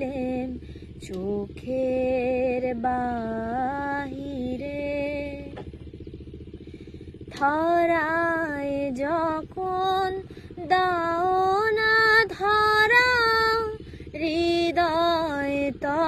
দেখেছিলেন চোখের বাহিরে। ধরায় যখন দাও না ধরা হৃদয় তখন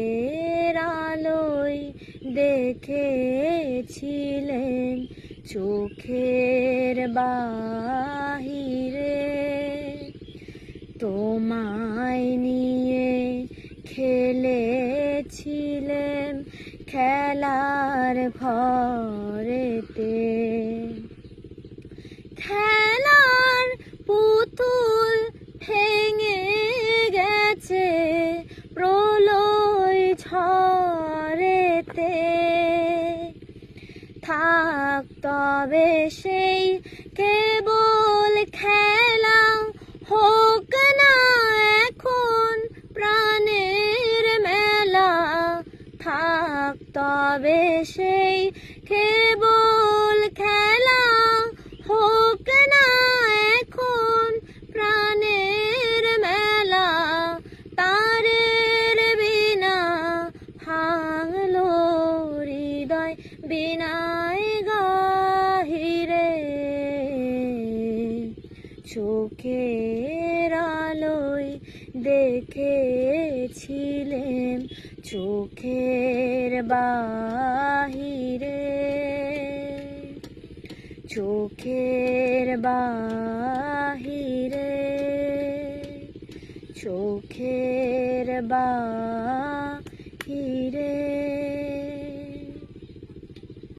দেখেছিলেন চোখের বাহিরে। তোমায় নিয়ে খেলেছিলেন খেলার ঘরেতে খেলার থাক তবে সেই কেবল খেলা হোক না এখন প্রাণের মেলা। থাক তবে সেই কেবল বিনায় গাহিরে চোখের আলোয় দেখেছিলেন চোখের বাহিরে। চোখের বাহিরে চোখের বা